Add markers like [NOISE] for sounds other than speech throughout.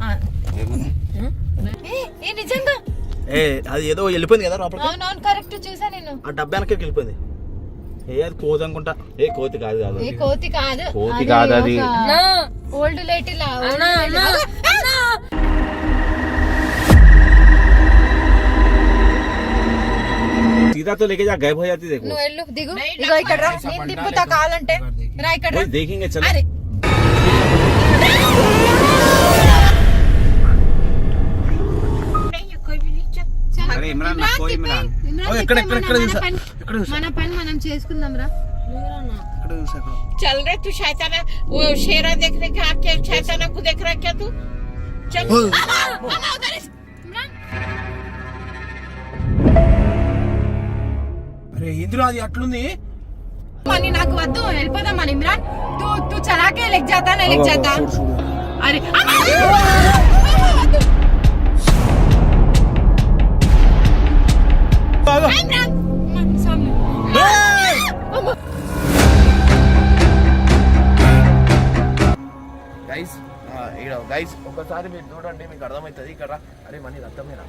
ఆ. ఏ, ఏ నిజంగా ఏ అది ఏదో వెళ్ళిపోయింది కదా లోపలికి అవునవును కరెక్ట్ చూసా నేను ఆ డబ్బా వెనక్కి వెళ్ళిపోయింది ఏ అది కోతి అనుకుంటా ఏ కోతి కాదు కాదు ఏ కోతి కాదు కోతి కాదు అది. ఓల్డ్ లేట్ ఇలా सीधा तो लेके जा गायब हो जाती देखो నువ్వు వెళ్ళు దిగు ఇగో ఇక్కడ రా నేను తిప్పుతా కావాలంటే రా ఇక్కడ రా. वही देखेंगे चलो మన పని మనం చేసుకుందాం రా ఎక్కడ చూసా ఎక్కడ चल रहे तू शैताना वो शेरा देखने का क्या शैताना को देख रहा है क्या तू चल అరే ఇందులో అది అట్లుంది మనీ నాకు వద్దు వెళ్ళిపోదాం మన ఇమ్రాన్ తూ తూ చలాకే లెక్ జాతా నేను లెక్ జాతా చూడు, చూడు. అరే మన సామ్నే గైస్ గైస్ ఒకసారి మీరు చూడండి మీకు అర్థమవుతుంది. ఇక్కడ అరే మనీ రక్తమేనా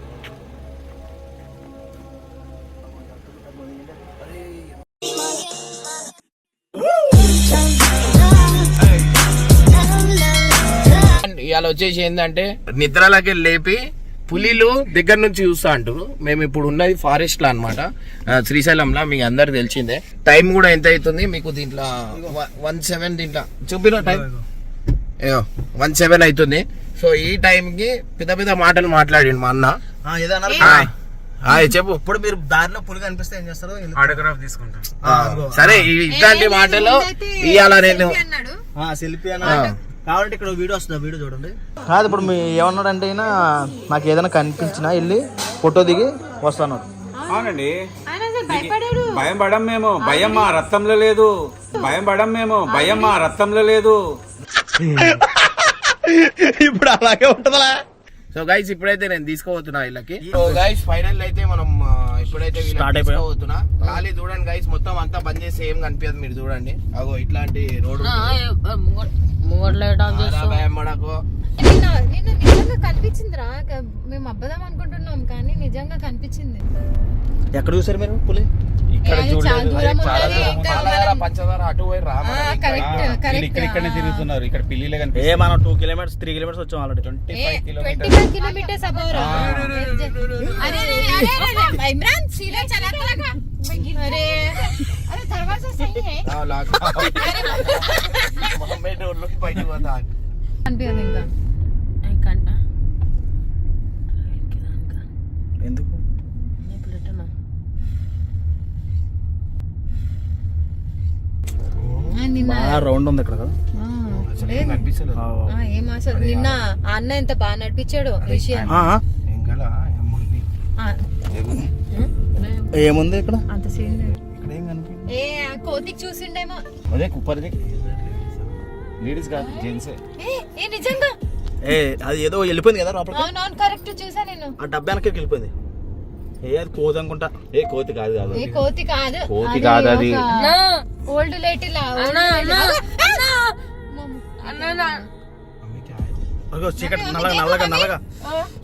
ఇవాళ వచ్చేసి ఏంటంటే నిద్రలకి లేపి పులిలు దగ్గర నుంచి చూస్తా అంటారు మేము ఇప్పుడు ఉన్నది ఫారెస్ట్లో అనమాట శ్రీశైలంలో మీకు అందరు తెలిసిందే. టైం కూడా ఎంత అవుతుంది? మీకు దీంట్లో వన్ సెవెన్ దీంట్లో. చూపిన టైం ఏయో వన్ సెవెన్ అవుతుంది. సో ఈ టైంకి పెద్ద పెద్ద మాటలు మాట్లాడిండు మా అన్న. చెప్పు. ఇప్పుడు మీరు దారిలో పులి కనిపిస్తే ఏం చేస్తారు? ఆటోగ్రాఫ్ సరే ఇట్లాంటి మాటలు ఇవాళ నేను సెల్ఫీ అన్న కావాలంటే ఇక్కడ వీడియో వస్తుంది వీడియో చూడండి. కాదు ఇప్పుడు మీ ఏమన్నాడంటే అయినా నాకు ఏదైనా కనిపించినా వెళ్ళి ఫోటో దిగి వస్తాను అవునండి. భయం పడం మేము భయం మా రక్తంలో లేదు. భయం పడం మేము భయం మా రక్తంలో లేదు. ఇప్పుడు అలాగే ఉంటుందా సో గైస్ ఇప్పుడైతే నేను తీసుకోబోతున్నా వీళ్ళకి సో గైస్ ఫైనల్ అయితే మనం ఇప్పుడైతే అయిపోయాం. తీసుకోబోతున్నా. ఖాళీ చూడండి గైస్ మొత్తం అంతా బంద్ చేసి ఏం కనిపించదు మీరు చూడండి. అగో ఇట్లాంటి రోడ్డు కనిపించిందిరా. మేము అబ్బదాం అనుకుంటున్నాం కానీ నిజంగా కనిపించింది ఎక్కడ చూసారు మీరు పులి ఇక్కడ ఇక్కడనే తిరుగుతున్నారు ఇక్కడ పిల్లిలే ఏ కనిపిస్తుంది మనం టూ కిలోమీటర్స్ త్రీ కిలోమీటర్స్ వచ్చాం ఆల్రెడీ ట్వంటీ ఏ, ఫైవ్ 25 కిలోమీటర్ కిలోమీటర్స్ above రా. అరే, అరే, అరే, అరే, అరే, ఇమ్రాన్ సీదా చలా చలా అరే అరే దర్వాజా సही है మహమ్మద్ డోర్లోకి బయటకు పోతా అనిపించదు ఇంకా ఎందుకు? ఆ, నిన్న బాగా రౌండ్ ఉంది ఇక్కడ కదా? ఏం అసలు నిన్న అన్న ఎంత బాగా నడిపించాడు ఏముంది ఇక్కడ? అంత సీన్ లేదు. ఇక్కడ ఏం కనిపి ఏ ఆ కోతికి చూసిండేమో. అదే కుప్పరిది. లేడీస్ కాదు జెంట్సే. ఏ ఏ నిజంగా? ఏ అది ఏదో వెళ్ళిపోయింది కదా లోపలికి అవునవును కరెక్ట్ చూసా నేను ఆ డబ్బా వెనక్కి వెళ్ళిపోయింది ఏ అది కోతి అనుకుంటా ఏ కోతి కాదు కాదు ఏ కోతి కాదు కోతి కాదు అది. ఓల్డ్ లేట్ ఇలా అదిగో చీకటి నల్లగా నల్లగా నల్లగా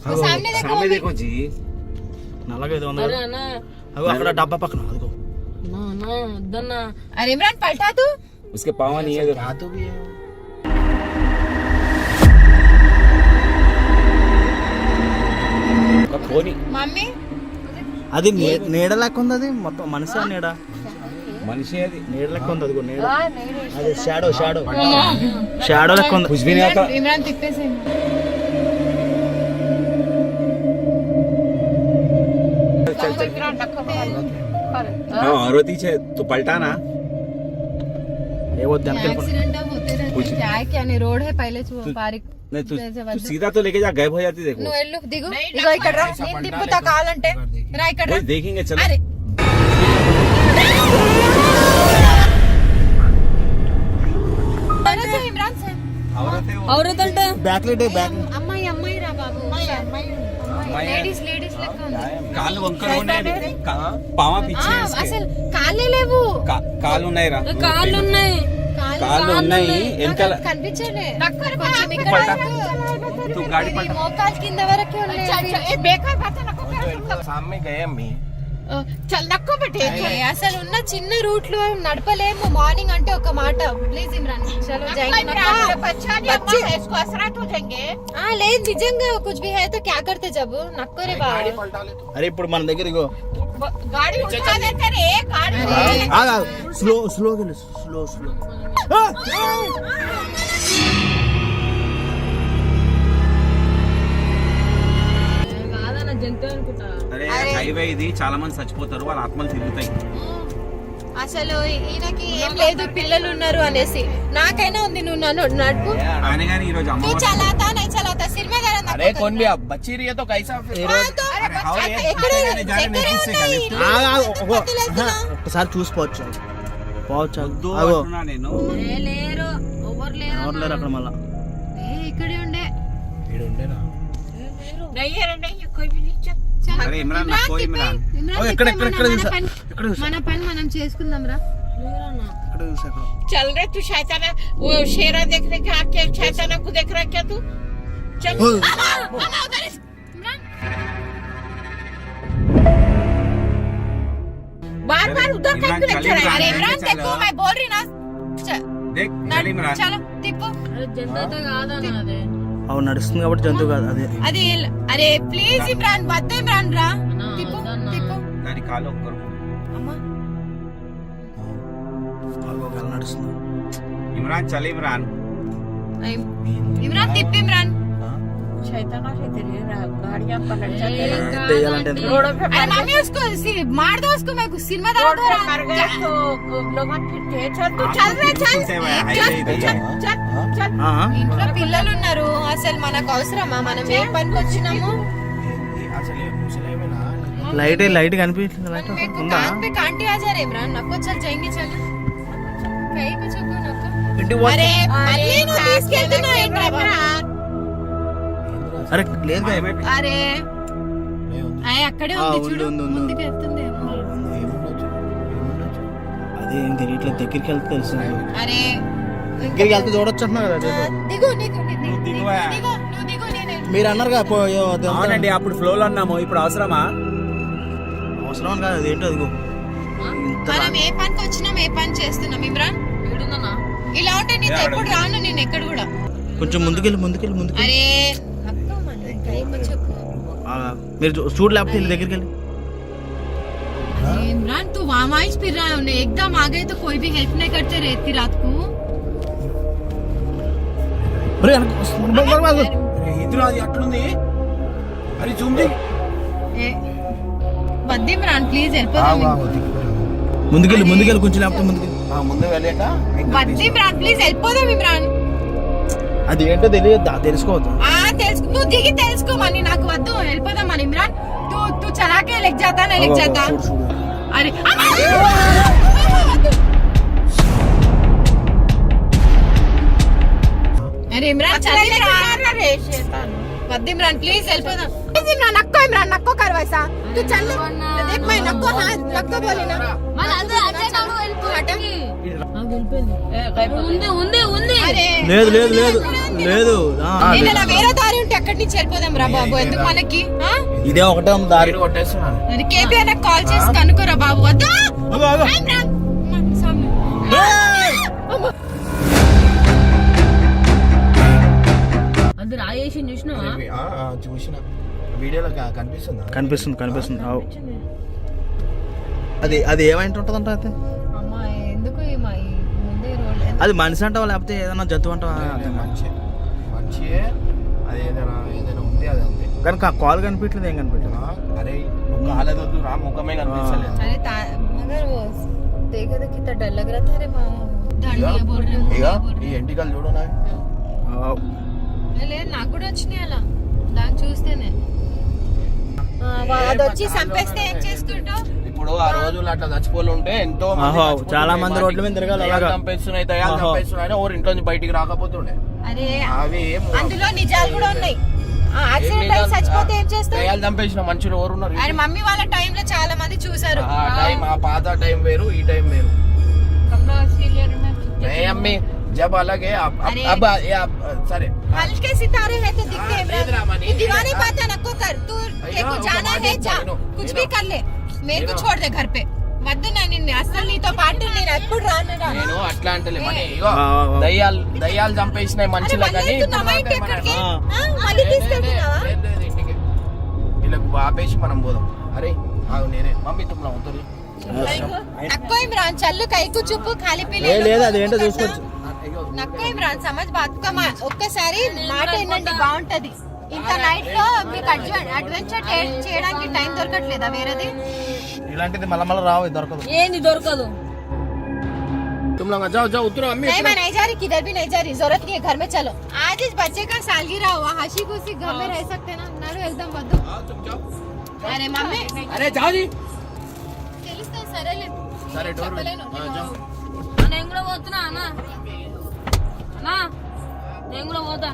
సామనే देखो सामने देखो जी నల్లగా ఏదో ఉంది కదా. అదిగో అక్కడ డబ్బా పక్కన అదిగో अरे इमरान पलटा तू उसके पाँव नहीं है రాతు కోని मम्मी అది నీ- నీడ లెక్క ఉంది అది మొత్తం మనిషి నీడ మనిషి అది నీడ లెక్క ఉంది అదిగో నీడ అది షాడో షాడో షాడో లెక్క ఉంది कुछ भी नहीं आता इमरान इमरान तिप्पे से हाँ और पीछे तो पलटा ना ఏ వద్దు వెనక్కి వెళ్ళిపో. एक्सीडेंट अब होते रहते हैं क्या है क्या नहीं रोड है पहले से पारिक नहीं तू जैसे तू वैसे। सीधा तो लेके जा गायब हो जाती देखो నువ్వు వెళ్ళు దిగు ఇగో ఇక్కడ రా నేను తిప్పుతా కావాలంటే రా ఇక్కడ రా. वही देखेंगे चलो అరే ఎవరో Imran sir back light back అమ్మాయి అమ్మాయి రా బాబు లేడీస్ లేడీస్ లెక్క ఉంది కాళ్ళు వంకలు ఉన్నాయి పామ పిచ్చి ఆ, అసలు కాళ్ళే లేవు కాళ్ళు ఉన్నాయి రా కాళ్ళు ఉన్నాయి కాళ్ళు ఉన్నాయి. వెనకాల కనిపించండి అసలు ఉన్న చిన్న రూట్లో నడపలేము. మార్నింగ్ అంటే ఒక మాట. ప్లీజ్ ఇమ్రాన్ చలో లేదు నిజంగా నక్కరే బాగా అరే ఇప్పుడు మన దగ్గర గాడి స్లో స్లోగా స్లో స్లో అరే. హైవే ఇది చాలా మంది చచ్చిపోతారు వాళ్ళ ఆత్మలు తిరుగుతాయి. అసలు ఈయనకి ఏం లేదు పిల్లలు ఉన్నారు అనేసి. నాకైనా ఉంది నువ్వు నన్ను నడుపు. ఆయన కానీ ఈ రోజు నువ్వు అమ్మవారు చలాతా నేను చలాతా సిర్ మే దరన్ अरे कौन भी अब बच्ची रही है तो कैसा फिर अरे हाउ ये ఎక్కడ जाने जाने नहीं किससे का लिफ्ट ఒకసారి చూసిపోవచ్చు పోవచ్చు వద్దు అగో అంటున్నా నేను లేరు ఎవరు లేరు ఎవరు లేరు అక్కడ మళ్ళా ఏ, ఇక్కడే ఉండే नहीं है रे, नहीं है कोई भी नहीं चल చలో. అరే ఇమ్రాన్ నాకు తిప్పేయ్. ఇమ్రాన్ ఇమ్రాన్ ఓ, ఎక్కడ, తిప్పేయ్, ఎక్కడ, మన- ఎక్కడ మన చూసా? పని- ఎక్కడ చూసా? మన పని మనం చేసుకుందాం రా ఇక్కడ చూసా అక్కడ चल रे तू शैतान वो शेरा देखने के आके शैताना को देख रहा है क्या तू चल ओ। मामा, मामा उधर इस- इमरान बार बार उधर का इमरान, क्यों चल लेके रहा है? इमरान, अरे अरे इमरान चलो। देखो मैं बोल रही ना च- దేక్ నడు. చల్ ఇమ్రాన్ చలో తిప్పు అవు నడుస్తుంది కాబట్టి జంతువు కాదు అదే అది ఎల్- అరే ప్లీజ్ ఇమ్రాన్ వద్దు ఇమ్రాన్ రా తిప్పు తిప్పు దాని కాలు ఒక్కరు అమ్మా అగో, ఒకవేళ నడుస్తుంది ఇమ్రాన్ చల్ ఇమ్రాన్ అయ్. ఇమ్రాన్ తిప్పు ఇమ్రాన్ ఇంట్లో పిల్లలు ఉన్నారు అసలు మనకు అవసరమా? మనం ఏ పనికి వచ్చినాము? లైట్ లైట్ కనిపించింది లైట్ ఉందా? కాంటి వచ్చారు చెప్పు అరే అరే లేదు అక్కడే ఉంది ఉంది, చూడు. ఉంది, ఉంది. ముందుకు వెళ్తుంది అదే ఏం తెలియట్లేదు దగ్గరికి వెళ్తే తెలుస్తుంది అరే. దగ్గరికి వెళ్తే చూడొచ్చు అంటున్నా కదా. దిగు దిగు దిగు, మీరు అన్నారు కదా అవునండి అప్పుడు ఫ్లోలో ఉన్నాము ఇప్పుడు అవసరమా? అవసరం కాదు అదేంటో అదిగో. మనం ఏ పనికి వచ్చినాం ఏ పని చేస్తున్నాం ఇమ్రాన్? ఇలా ఉంటే నీతో ఎప్పుడు రాను నేను ఎక్కడ కూడా. కొంచెం ముందుకెళ్ళి ముందుకెళ్ళి ముందుకెళ్ళి. అరే. మీరు చూ- చూడు లేకపోతే వెళ్ళి దగ్గరికి వెళ్ళి अरे इमरान तू वहाँ वहाँ ही फिर रहा है उन्हें एकदम आ गए तो कोई भी हेल्प नहीं करते रेत की रात को ఒరేయ్, వెనక్కి వస్తుంది. బా- బా- బా- ఎదురు అది అట్లుంది అది జూమ్ చేయి ए, వద్దు ఇమ్రాన్ ప్లీజ్ వెళ్ళిపోదాం ముందుకెళ్ళి ముందుకెళ్ళి కొంచెం లేకపోతే ముందుకెళ్ళి ముందు వెళ్ళేట వద్దు ఇమ్రాన్ ప్లీజ్ వెళ్ళిపోదాం ఇమ్రాన్ అది ఏంటో తెలియద్దా తెలుసుకోవద్దు నువ్వు దిగి తెలుసుకోమని నాకు వద్దు వెళ్ళిపోదామని ఇమ్రాన్ తూ తూ చలాకే లెక్ జాతా నే లెక్ జాతా అరే అరే ఇమ్రాన్ చలి వద్దు ఇమ్రాన్ ప్లీజ్ వెళ్ళిపోదాం. ప్లీజ్ ఇమ్రాన్ నక్కో ఇమ్రాన్ నక్కో కర్ వైసా तू चल देख मैं नक्को हाँ नक्को बोली ना మన అదే అదే నడు వెళ్ళిపో అరే లేదు లేదు లేదు లేదు ఆ, నేను లేదు. ఇలా వేరే దారి ఉంటే అక్కడి నుంచి వెళ్ళిపోదాం రా బాబు ఎందుకు మనకి ఆ? ఇదే ఒకటే ఉంది దారి దారి కొట్టేస్తున్నాను మరి కేపీఆర్ నాకు కాల్ చేసి కనుకోరా బాబు వద్దు ఆగు, ఆగు. ఇమ్రాన్ అమ్మ, సామ్నే. అమ్మ. ఆ, ఆ, చూసిన వీడియోలో కనిపిస్తుంది? కనిపిస్తుంది కనిపిస్తుంది. అది అది ఏమైంటు ఉంటుందంట అయితే? అది మనిషి అంటావా లేకపోతే ఏదైనా జంతువు అంటావా? మంచి మంచియే అది ఏదైనా ఏదైనా ఉంది అది ఉంది కనుక ఆ కాలు కనిపించలేదు ఏం కనిపించలేదు అరే నువ్వు రా ముఖమే కనిపించలేదు అరే మగర్ దేగ కిత డల్ లగ్ రహా ఎంటికలు చూడు నాకు కూడా వచ్చినాయి అలా. దాన్ని చూస్తేనే. వచ్చి ఏం ఇప్పుడు ఆ రోజులు అట్లా చచ్చిపోతుంటే ఎంతో చాలా మంది రోడ్ల మీద తిరగాలి ఇంట్లో బయటికి రాకపోతుండే. అవి అందులో నిజాలు కూడా ఉన్నాయి. చచ్చిపోతే ఏం ఉన్నారు మమ్మీ వాళ్ళ చాలా మంది చూసారు ఆ టైం ఆ పాత టైం వేరు ఈ టైం వేరు. అమ్మి. जब अलग है अब अब, अरे। अब ये आप सरे हल्के सितारे हैं तो दिखते हैं हाँ, इधर आ, इमरान मनी, तू दीवानी इधर आ। बातें नको कर तू तेरे को इधर, जाना इधर, है इधर, जा इधर, कुछ इधर। भी कर ले मेरे को इधर। छोड़ दे घर पे వద్దు నా నిన్ను అసలు నీతో పాటు నేను ఎప్పుడు రాను రాను నేను అట్లా అంటలే మనీ ఇగో ఆ, ఆ, ఆ. దయ్యాలు దయ్యాలు చంపేసినాయి అరే మనుషుల మళ్ళీ కానీ వెళ్తున్నావా ఇంటి ఎక్కడికి ఆ. ఆ, మళ్ళీ తీసుకెళ్తున్నావా వీళ్ళకు ఆపేసి మనం పోదాం అరే ఆగు నేనే మమ్మీ తుమ్మ అవుతుంది నక్కో ఇమ్రాన్ చల్లు కైకు చూపు ఖాళీ పిల్లలు ఏ లేదు అదేంటో చూసుకోవచ్చు నక్కో ఇమ్రాన్ సమజ్ బాత్ ఒక్కసారి మాట ఏంటండి బాగుంటది ఇంత నైట్ లో మీకు అడ్వెంచర్ చేయడానికి టైం దొరకట్లేదా వేరేది ఇలాంటిది మళ్ళీ మళ్ళీ రావు ఇది దొరకదు ఏంది దొరకదు तुम लोग जाओ जाओ उतरो अम्मी नहीं उतरो। मैं नहीं जा रही किधर भी नहीं जा रही जरूरत नहीं है घर में चलो आज इस बच्चे का सालगिरह हुआ हंसी खुशी घर में रह सकते ना नरू एकदम వద్దు हाँ, तुम जाओ అరే మమ్మీ अरे जाओ जी తెలుస్తా సరేలే సరే డోర్ చెప్పలేను. जाओ నేను కూడా పోతున్నా అన్న అన్నా నేను కూడా పోతా?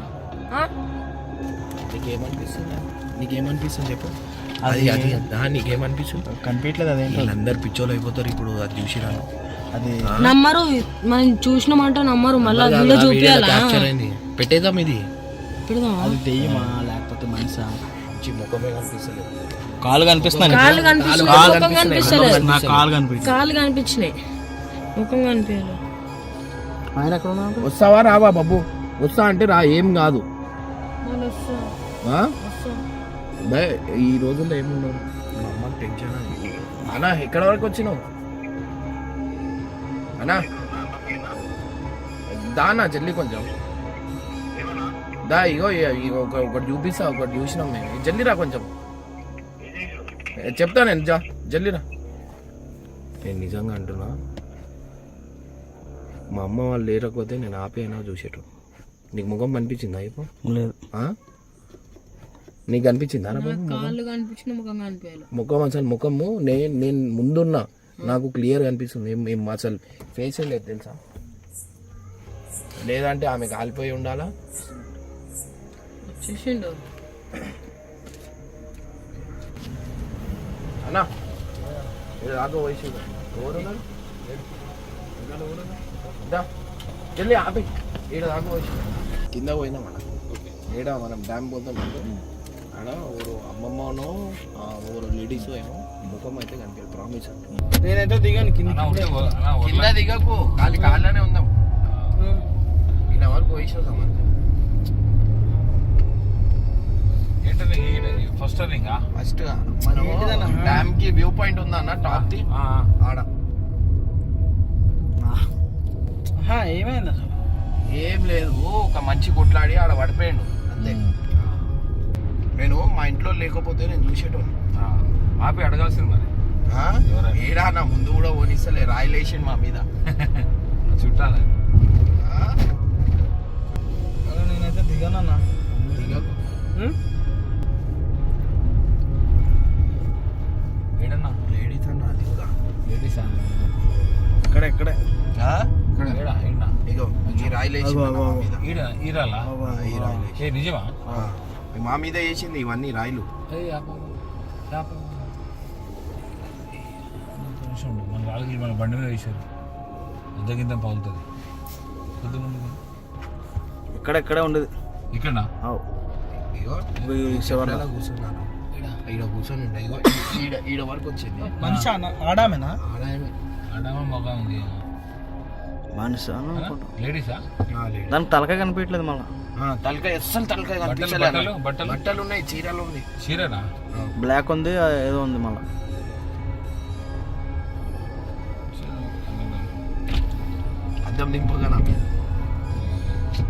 నీకేమనిపిస్తుంది? నీకేమనిపిస్తుంది చెప్పు. అది- అది అది. నీకేమనిపిస్తుంది? కనిపించలేదు వీళ్ళందరూ పిచ్చోలు అయిపోతారు ఇప్పుడు అది చూసి రాను. అది నమ్మరు మనం చూసినామంటే నమ్మరు మళ్ళీ వీడియో చూపించాలా పెట్టేద్దాం ఇది. పెడదామా? అది దెయ్యమా లేకపోతే మనిషా మంచి ముఖమే కనిపిస్తలేదు. కాలు కనిపిస్తున్నాయి. ముఖం కనిపిస్తున్నాయి. కాలు కనిపించినాయి. ముఖం కనిపించలేదు. ఆయన ఎక్కడ ఉన్నాడు వస్తావా? రావా బాబు. వస్తా అంటే రా ఏం కాదు. ఈ రోజుల్లో ఏమున్నావు మా అమ్మకి టెన్షన్. అన్నా ఎక్కడ వరకు వచ్చినావు? అన్నా. దానా జల్లి కొంచెం. దా ఇగో ఒక- ఒకటి చూపిస్తా ఒకటి చూసినాం మేము జల్లి రా కొంచెం. ఏ, చెప్తా నేను జా జల్లి రా. నేను నిజంగా అంటున్నా మా అమ్మ వాళ్ళు లేకపోతే నేను ఆపి అయినా చూసేటు నీకు ముఖం కనిపించిందా ఇప్పుడు? లేదు. ఆ? నీకు? కాళ్ళు కనిపించిన ముఖం కనిపించాలి ముఖం అసలు ముఖము నేను నేను ముందున్నా. నాకు క్లియర్ అనిపిస్తుంది ఏం ఏం అసలు ఫేస్ లేదు తెలుసా? లేదంటే ఆమె కాలిపోయి ఉండాలా? చూసిండు అన్నా ఇది దాకా వయసు? ఎవరున్నారు జల్ది ఆపి. ఈడ దాకా వయసు కింద పోయినాం అన్న ఈడ మనం డ్యామ్ పోతాం ఆడ ఓరు అమ్మమ్మనో ఆ, ఓరు లేడీస్ ఏమో ముఖం అయితే కనిపించారు ప్రామిస్ నేనైతే దిగాను కింద. కింద దిగకు. కాలి కాళ్ళనే ఉందాం. ఈయన వరకు వయసు అంతే. ఫస్ట్ రింగా ఫస్ట్ మనం డ్యామ్కి వ్యూ పాయింట్ ఉందా అన్న? టాప్ ది. ఆడ. ఏమైంది అసలు? ఏం లేదు ఒక మంచి కొట్లాడి ఆడ పడిపోయాడు అంతే. నేను మా ఇంట్లో లేకపోతే నేను చూసేటోను ఆపి అడగాల్సింది మరి. ఆ? ఏడా నా ముందు కూడా ఓనిస్తలే రాయలేషన్ మా మీద. చుట్టాలి. ఆ? అలా నేనైతే దిగానన్నా దిగకు. ఏడన్నా? లేడీస్ అన్న అది కూడా. లేడీసా? ఇక్కడ ఇక్కడే. ఆ? ఇగో ఈ ఈ రాయలేషన్ ఏ నిజమా. మా మీద వేసింది ఇవన్నీ రాయిలు. మన వాళ్ళకి మన బండి మీద వేసారు ఇంత పగులుతుంది. ఇక్కడ ఇక్కడే ఉండేది? ఇక్కడ కూర్చున్నాను. ఈడ. ఈడ కూర్చొని ఉండే. ఇగో ఈడ ఈడ వరకు వచ్చింది. మనిషి ఆడామేనా? ఆడాయమే అడమ మొగ ఉంది. మనిషి లేడీసా? ఆ, లేడు. దానికి తలకాయ కనిపించట్లేదు మళ్ళీ. తలకాయ అస్సలు తలకాయ బట్టలు కనిపించలే బట్టలు ఉన్నాయి చీరలు ఉంది చీరనా? బ్లాక్ ఉంది ఏదో ఉంది మళ్ళీ. అద్దం దింపుగా నా మీద.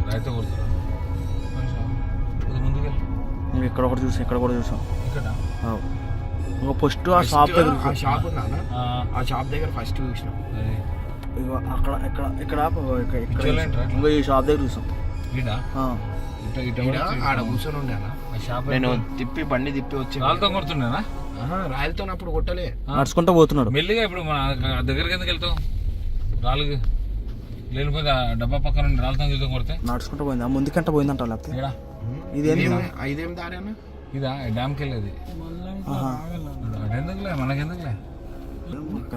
రైతు నువ్వు ఇక్కడ ఒకటి చూసాం ఇక్కడ కూడా చూసాం. ఇక్కడ? ఆవ్. ఇంకో ఫస్ట్ ఆ షాప్ దగ్గర. షాప్ ఉందా? ఆ, ఆ షాప్ దగ్గర ఫస్ట్ చూసినాం. ఇగో అక్కడ ఇక్కడ ఇక్కడ. ఇక్కడ? ఇంకో ఈ షాప్ దగ్గర చూసాం. ఆడ కూర్చొని ఉండే అన్న ఆ షాప్ నేను తిప్పి బండి తిప్పి వచ్చి రాళ్ళతో కొడుతుండేనా ఆహా, రాయలతో అప్పుడు కొట్టలే. నడుచుకుంటూ పోతున్నాడు. మెల్లిగా ఇప్పుడు మన ఆ దగ్గరికి ఎందుకు వెళ్తాం రాళ్ళకి లేనిపోతే ఆ డబ్బా పక్కన నుండి రాళ్ళతో వెళ్తాం కొడితే? నడుచుకుంటూ పోయింది. ఆ ముందుకంట పోయిందంట లేకపోతే ఈడ? ఇదేంది? ఇదేం- ఇదేం దారి అన్న ఇదా డ్యామ్కి వెళ్ళేది. ఎందుకులే మనకెందుకులే?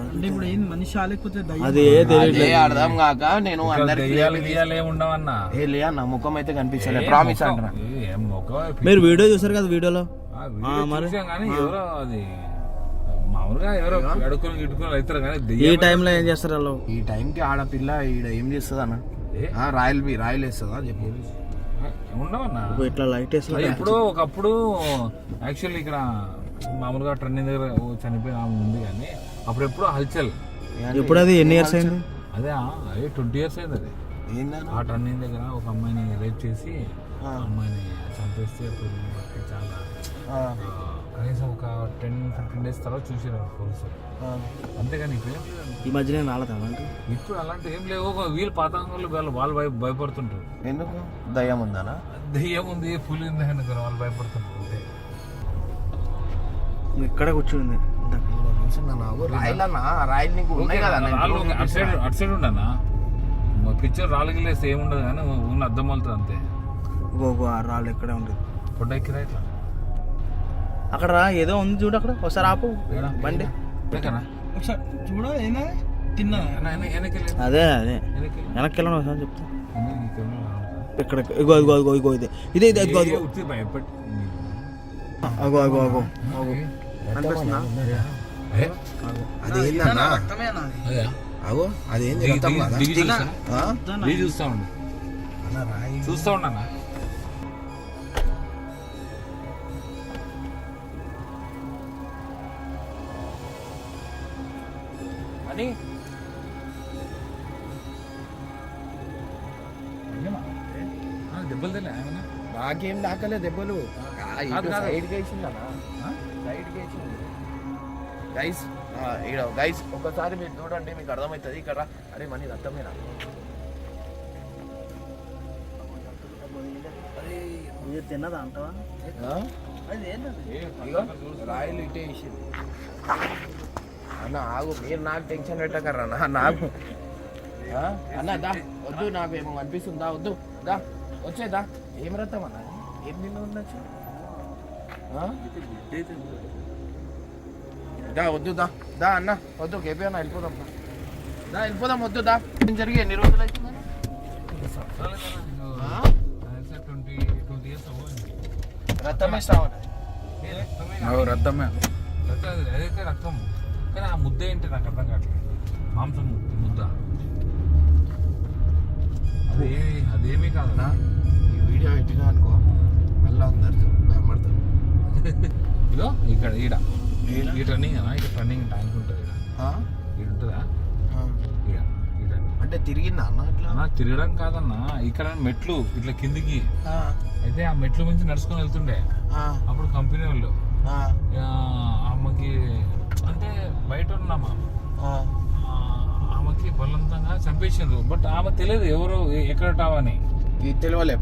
అంటే ఇప్పుడు ఏంది? మనిషి లేకపోతే దయ్యం అది ఏ తెలియదు అదే అర్థం కాక నేను అందరికి ఉండవన్నా ఏ లే అన్న ముఖం అయితే కనిపించలే. ప్రామిస్ అంటున్నా. మీరు వీడియో చూసారు కదా వీడియోలో? చూసాం కానీ ఎవరో అది మామూలుగా ఎవరో అవుతారు కానీ ఈ టైంలో ఏం చేస్తారు వాళ్ళు? ఈ టైంకి ఆడపిల్ల ఈడ ఏం చేస్తుంది అన్న? ఏ? ఆ, రాయల్ బి రాయల్ వేస్తుందా? చెప్పు. ఉండవన్నా ఇట్లా లైట్ ఎప్పుడో ఒకప్పుడు యాక్చువల్లీ ఇక్కడ మామూలుగా ట్రెండింగ్ దగ్గర ఓ చనిపోయిన ఉంది కానీ అప్పుడెప్పుడు హల్చల్. ఇప్పుడు అది ఎన్ని ఇయర్స్ అయింది? అదే ఆ, అదే ట్వంటీ ఇయర్స్ అయింది అది. ఆ టర్నింగ్ దగ్గర ఒక అమ్మాయిని రేప్ చేసి ఆ. అమ్మాయిని చంపేస్తే అప్పుడు చాలా కనీసం ఒక టెన్ ఫిఫ్టీన్ డేస్ తర్వాత చూసారు పోలీసులు. ఆ. అంతేగాని ఇప్పుడు. ఈ మధ్య నేను రాలేదా అంటే ఇప్పుడు అలాంటి ఏం లేవు. ఒక వీళ్ళు పాతాంగంలో వాళ్ళు వాళ్ళు భయ భయపడుతుంటారు. ఎందుకు? దయ్యం ఉందనా? దెయ్యం ఉంది పులి ఉంది అనుకుని వాళ్ళు భయపడుతుంటారు అంతే. ఇక్కడ కూర్చుంది. అటు సైడ్ అటు సైడ్ ఉండనా? మా పిక్చర్ రాళ్ళకి లేస్తే ఏముండదు కానీ ఉన్న అద్దం వెళ్తుంది అంతే. ఆ రాళ్ళు ఇక్కడే ఉంటుంది ఫోటో ఎక్కిరా ఇట్లా. అక్కడ రా ఏదో ఉంది చూడు అక్కడ. ఒకసారి ఆపు? బండి? ఒకసారి చూడ ఏనా? తిన్నా. అదే అదే. వెనక్కి వెళ్ళి. వెనక్కి వెళ్ళండి ఒకసారి చెప్తా? ఇక్కడ ఇగో ఇగో ఇగో ఇగో ఇదే. ఇదే ఇదే భయపెట్టి అగో అగో అగో అగో. అనిపిస్తుందా? అది? అగో చూస్తా. ఉండు. చూస్తా ఉండన్నా అని దెబ్బలు ఏమన్నా? నాకేం దాకలే దెబ్బలు. కాదు, కాదు. సైడ్ వేసిందన్నా. ఆ? సైడ్ వేసింది. గైస్ ఈడ గైస్ ఒకసారి మీరు చూడండి మీకు అర్థమవుతుంది. ఇక్కడ అరే మనీ రక్తమేనా తిన్నదా అంటవా రాయలు ఇటే వేసింది అన్న ఆగు మీరు నాకు టెన్షన్ పెట్టకర్రా అన్న నాకు ఆ? అన్న దా వద్దు నాకు ఏమో అనిపిస్తుంది. దా వద్దు దా వచ్చేదా ఏం రథం అన్న? ఏం తిన్న ఉండొచ్చు? ఆ? దా వద్దు దా. దా అన్న. వద్దు కేపీ అన్న వెళ్ళిపోదాం దా. వెళ్ళిపోదాం వద్దు దా. జరిగి ఎన్ని రోజులు అవుతుంది ఆ? ట్వంటీ ట్వంటీ ఇయర్స్ అవ్వాలి రథం వేస్తావా రక్తమే? రక్తం అదైతే రక్తం. కానీ ఆ ముద్ద ఏంటి నాకు అర్థం కావట్లేదు. మాంసం ముద్ద. అదే అదేమీ కాదన్నా ఈ వీడియో పెట్టినా అనుకో మళ్ళీ అందరు భయపడతారు. [LAUGHS] ఇదో ఇక్కడ ఈడ. ఈ అన్నా ఇక్కడ టర్నింగ్ ట్యాంక్ ఉంటుంది? ఈడ ఉంటుందా అంటే తిరిగిందా అన్న అట్లా తిరగడం కాదన్నా. ఇక్కడ మెట్లు ఇట్లా కిందికి. అయితే ఆ మెట్ల నుంచి నడుచుకొని వెళ్తుండే. అప్పుడు కంపెనీ వాళ్ళు. ఆమెకి అంటే బయట ఉన్నామా ఆమెకి బలవంతంగా చంపేసిండ్రు. బట్ ఆమె తెలియదు ఎవరు ఎక్కడ టావని ఇది తెలియలే.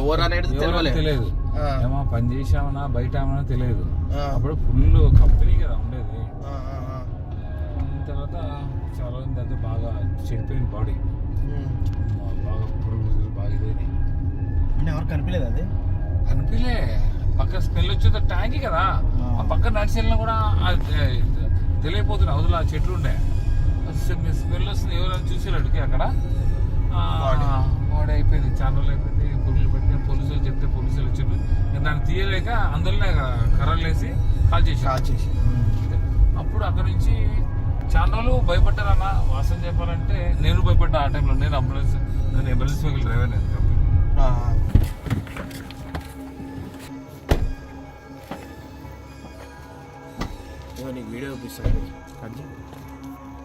ఎవరు అనేది ఎవరో తెలియలే. తెలియదు. ఆ. ఏమో పని చేసామనా బయట ఆమెనా తెలియదు. అప్పుడు ఫుల్ కంపెనీ కదా ఉండేది. తర్వాత చాలా మంది అయితే బాగా చెడిపోయిన బాడీ. బాగా పురుగులు బాగా అంటే ఎవరు కనిపించలేదు అది? కనిపిలే పక్క స్మెల్ వచ్చేది ట్యాంక్ కదా. ఆ. పక్క నడిచి వెళ్ళినా కూడా తెలియపోతుంది అవతల ఆ చెట్లు ఉండే. స్మెల్ వస్తుంది ఎవరైనా చూసేవాడికి అక్కడ. బాడీ. అయిపోయింది చాలా రోజులు అయిపోయింది. పోలీసులు చెప్తే పోలీసులు వచ్చారు దాన్ని తీయలేక అందులోనే కర్రలు వేసి కాల్ చేసి కాల్ చేసి. అప్పుడు అక్కడ నుంచి చాలా రోజులు భయపడ్డారన్న. వాసన చెప్పాలంటే నేను భయపడ్డా ఆ టైంలో. నేను అంబులెన్స్ నేను అంబులెన్స్ వెహికల్ డ్రైవర్ నేను నీకు వీడియో చూపిస్తాను కట్ చేయి.